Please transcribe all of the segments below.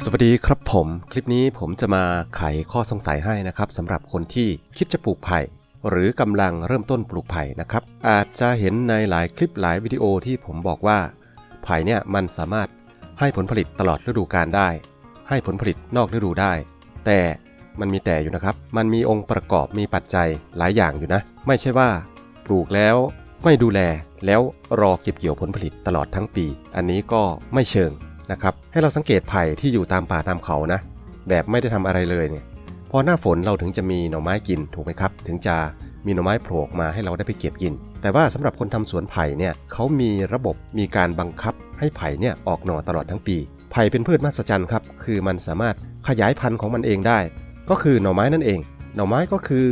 สวัสดีครับผม คลิปนี้ผมจะมาไขข้อสงสัยให้นะครับสำหรับคนที่คิดจะปลูกไผ่หรือกำลังเริ่มต้นปลูกไผ่นะครับ อาจจะเห็นในหลายคลิปหลายวิดีโอที่ผมบอกว่า ไผ่เนี่ยมันสามารถให้ผลผลิตตลอดฤดูกาลได้ ให้ผลผลิตนอกฤดูได้ แต่มันมีแต่อยู่นะครับ มันมีองค์ประกอบมีปัจจัยหลายอย่างอยู่นะ ไม่ใช่ว่า ปลูกแล้วไม่ดูแลแล้วรอเก็บเกี่ยวผลผลิตตลอดทั้งปี อันนี้ก็ไม่เชิง นะครับให้เราสังเกตไผ่ที่อยู่ตามป่าตามเขานะ แบบไม่ได้ทำอะไรเลยเนี่ยพอหน้าฝนเราถึงจะมีหน่อไม้กินถูกไหมครับ ถึงจะมีหน่อไม้โผล่ออกมาให้เราได้ไปเก็บกิน แต่ว่าสำหรับคนทำสวนไผ่เนี่ยเขามีระบบมีการบังคับ ให้ไผ่เนี่ยออกหน่อตลอดทั้งปี ไผ่เป็นพืชมหัศจรรย์ครับคือมันสามารถขยายพันธุ์ของมันเองได้ ก็คือหน่อไม้นั่นเอง หน่อไม้ก็คือ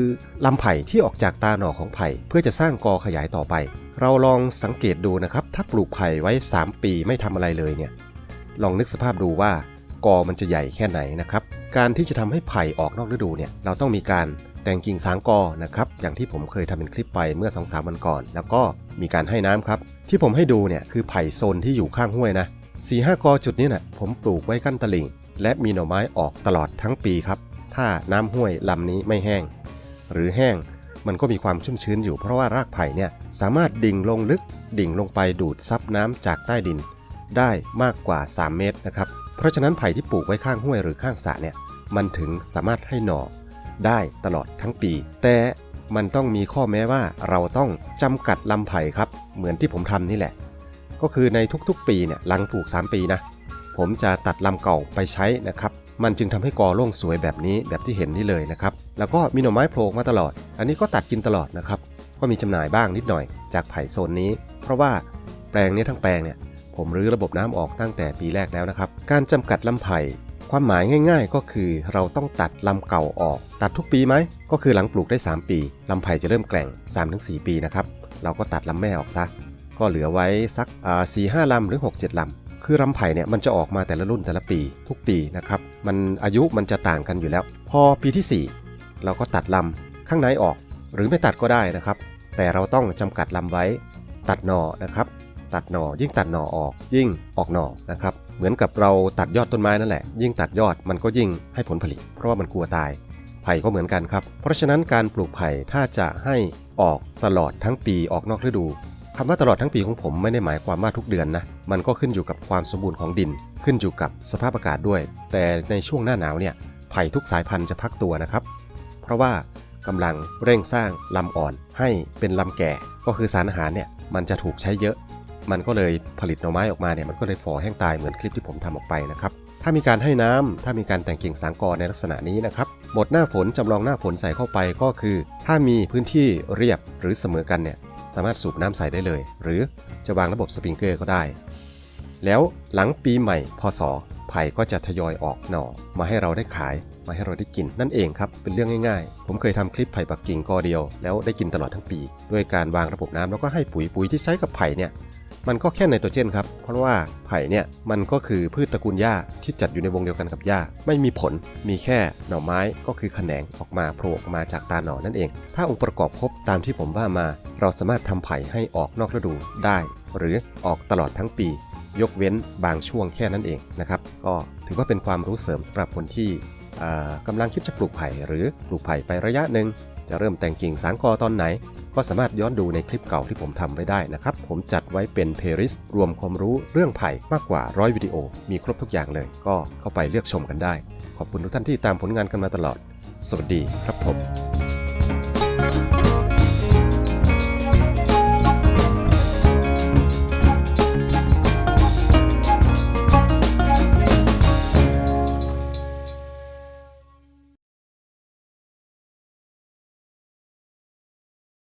ลำไผ่ที่ออกจากตาหน่อของไผ่เพื่อจะสร้างกอขยายต่อไป เราลองสังเกตดูนะครับถ้าปลูกไผ่ไว้ 3 ปีไม่ทำอะไรเลยเนี่ย ลองนึกสภาพดูว่ากอมันจะใหญ่แค่ไหนนะครับ การที่จะทำให้ไผ่ออกนอกฤดูเนี่ยเราต้องมีการแต่งกิ่งสางกอนะครับ อย่างที่ผมเคยทำเป็นคลิปไปเมื่อ2อสวันก่อน แล้วก็มีการให้น้ำครับ ที่ผมให้ดูเนี่ยคือไผ่โซนที่อยู่ข้างห้วยนะ4ีห้ากอจุดนี้นะ่ะผมปลูกไว้กั้นตลิ่ง และมีหน่อไม้ออกตลอดทั้งปีครับ ถ้าน้ำห้วยลำนี้ไม่แห้ง หรือแห้งมันก็มีความชุ่มชื้นอยู่เพราะว่ารากไผ่เนี่ยสามารถดิ่งลงลึกดิ่งลงไปดูดซับน้ำจากใต้ดิน ได้มากกว่า 3 เมตรนะครับ เพราะฉะนั้นไผ่ที่ปลูกไว้ข้างห้วยหรือข้างสระเนี่ย มันถึงสามารถให้หน่อได้ตลอดทั้งปี แต่มันต้องมีข้อแม้ว่าเราต้องจำกัดลำไผ่ครับ เหมือนที่ผมทำนี่แหละ ก็คือในทุกๆปีเนี่ยหลังปลูก 3 ปีนะ ผมจะตัดลำเก่าไปใช้นะครับมันจึงทำให้กอร่วงสวยแบบนี้แบบที่เห็นนี่เลยนะครับ แล้วก็มีหน่อไม้โผล่มาตลอด อันนี้ก็ตัดกินตลอดนะครับ ก็มีจำหน่ายบ้างนิดหน่อยจากไผ่โซนนี้ เพราะว่าแปลงนี้ทั้งแปลงเนี่ย ผมรื้อระบบน้ำออกตั้งแต่ปีแรกแล้วนะครับ การจำกัดลำไผ่ความหมายง่าย ๆ ก็คือเราต้องตัดลำเก่าออก ตัดทุกปีไหม ก็คือหลังปลูกได้ 3 ปีลำไผ่จะเริ่มแกล่ง 3-4 ปีนะครับ เราก็ตัดลำแม่ออกซะ ก็เหลือไว้สักสี่ห้าลำหรือ 6 7ลำ คือลำไผ่เนี่ยมันจะออกมาแต่ละรุ่นแต่ละปีทุกปีนะครับ มันอายุมันจะต่างกันอยู่แล้ว พอปีที่ 4 เราก็ตัดลำข้างในออก หรือไม่ตัดก็ได้นะครับ แต่เราต้องจำกัดลำไว้ ตัดหน่อนะครับ ตัดหน่อ ยิ่งตัดหน่อออก ยิ่งออกหน่อนะครับเหมือนกับเราตัดยอดต้นไม้นั่นแหละ ยิ่งตัดยอดมันก็ยิ่งให้ผลผลิต เพราะว่ามันกลัวตาย ไผ่ก็เหมือนกันครับ เพราะฉะนั้นการปลูกไผ่ถ้าจะให้ออกตลอดทั้งปีออกนอกฤดูคำว่าตลอดทั้งปีของผมไม่ได้หมายความว่าทุกเดือนนะ มันก็ขึ้นอยู่กับความสมบูรณ์ของดิน ขึ้นอยู่กับสภาพอากาศด้วย แต่ในช่วงหน้าหนาวเนี่ย ไผ่ทุกสายพันธุ์จะพักตัวนะครับ เพราะว่ากำลังเร่งสร้างลำอ่อนให้เป็นลำแก่ ก็คือสารอาหารเนี่ยมันจะถูกใช้เยอะ มันก็เลยผลิตหน่อไม้ออกมาเนี่ยมันก็เลยฝ่อแห้งตายเหมือนคลิปที่ผมทำออกไปนะครับถ้ามีการให้น้ำถ้ามีการแต่งกิ่งสางกอในลักษณะนี้นะครับบทหน้าฝนจำลองหน้าฝนใส่เข้าไปก็คือ ถ้ามีพื้นที่เรียบหรือเสมอกันเนี่ยสามารถสูบน้ำใส่ได้เลย หรือจะวางระบบสปริงเกอร์ก็ได้ แล้วหลังปีใหม่พศไผ่ก็จะทยอยออกหน่อมาให้เราได้ขายมาให้เราได้กินนั่นเองครับ เป็นเรื่องง่ายๆ ผมเคยทำคลิปไผ่ปักกิ่งกอเดียว แล้วได้กินตลอดทั้งปี ด้วยการวางระบบน้ำแล้วก็ให้ปุ๋ยปุ๋ยที่ใช้กับไผ่เนี่ย มันก็แค่ไนโตรเจนครับ เพราะว่าไผ่เนี่ยมันก็คือพืชตระกูลหญ้าที่จัดอยู่ในวงเดียวกันกับหญ้า ไม่มีผล มีแค่หน่อไม้ก็คือแขนงออกมาโผล่ออกมาจากตาหน่อนั่นเอง ถ้าองค์ประกอบครบตามที่ผมว่ามา เราสามารถทำไผ่ให้ออกนอกฤดูได้ หรือออกตลอดทั้งปี ยกเว้นบางช่วงแค่นั้นเองนะครับ ก็ถือว่าเป็นความรู้เสริมสำหรับคนที่กำลังคิดจะปลูกไผ่หรือปลูกไผ่ไประยะหนึ่งจะเริ่มแต่งกิ่งสางกอตอนไหน ก็สามารถย้อนดูในคลิปเก่าที่ผมทำไว้ได้นะครับ ผมจัดไว้เป็นเพลย์ลิสต์รวมความรู้เรื่องไผ่มากกว่าร้อยวิดีโอ มีครบทุกอย่างเลย ก็เข้าไปเลือกชมกันได้ ขอบคุณทุกท่านที่ตามผลงานกันมาตลอด สวัสดีครับผม